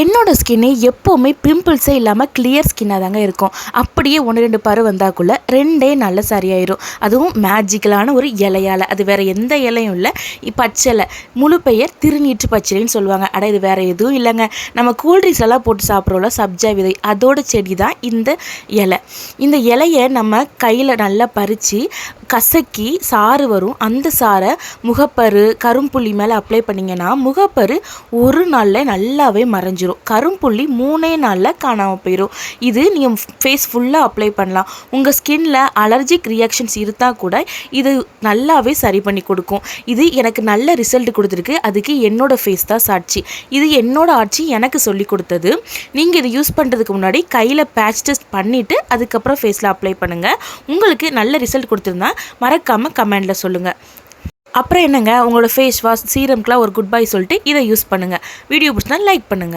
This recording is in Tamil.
என்னோடய ஸ்கின்னு எப்போவுமே பிம்பிள்ஸே இல்லாமல் கிளியர் ஸ்கின்னாக தாங்க இருக்கும். அப்படியே ஒன்று ரெண்டு பரு வந்தாக்குள்ள ரெண்டே நல்ல சரியாயிரும். அதுவும் மேஜிக்கலான ஒரு இலையால். அது வேறு எந்த இலையும் இல்லை. பச்சலை. முழு பெயர் திருநீற்று பச்சிலைன்னு சொல்லுவாங்க. அட இது வேறு எதுவும் இல்லைங்க. நம்ம கூல்ட்ரிங்ஸ் எல்லாம் போட்டு சாப்பிட்றோம்ல சப்ஜா விதை அதோட செடி தான் இந்த இலை. இந்த இலையை நம்ம கையில் நல்லா பறித்து கசக்கி சாறு வரும். அந்த சாறை முகப்பரு கரும்புள்ளி மேலே அப்ளை பண்ணிங்கன்னா முகப்பரு ஒரு நாளில் நல்லாவே மறைஞ்சிரும் கரும்புள்ளி மூணே நாளில் காணாமல் போயிடும் இது நீங்கள் ஃபேஸ் ஃபுல்லாக அப்ளை பண்ணலாம். உங்கள் ஸ்கின்ல அலர்ஜிக் ரியாக்ஷன்ஸ் இருந்தால் கூட இது நல்லாவே சரி பண்ணி கொடுக்கும். இது எனக்கு நல்ல ரிசல்ட் கொடுத்துருக்கு. அதுக்கு என்னோட ஃபேஸ் தான் சாட்சி. இது என்னோட ஆட்சி எனக்கு சொல்லி கொடுத்தது. நீங்கள் இதை யூஸ் பண்ணுறதுக்கு முன்னாடி கையில் பேட்ச் டெஸ்ட் பண்ணிவிட்டு அதுக்கப்புறம் ஃபேஸில் அப்ளை பண்ணுங்கள் உங்களுக்கு நல்ல ரிசல்ட் கொடுத்துருந்தா மறக்காமல் கமெண்டில் சொல்லுங்கள் அப்புறம் என்னங்க? உங்களோட ஃபேஸ் வாஷ் சீரம்க்குலாம் ஒரு குட் பை சொல்லிட்டு இதை யூஸ் பண்ணுங்கள் வீடியோ பிடிச்சினா லைக் பண்ணுங்கள்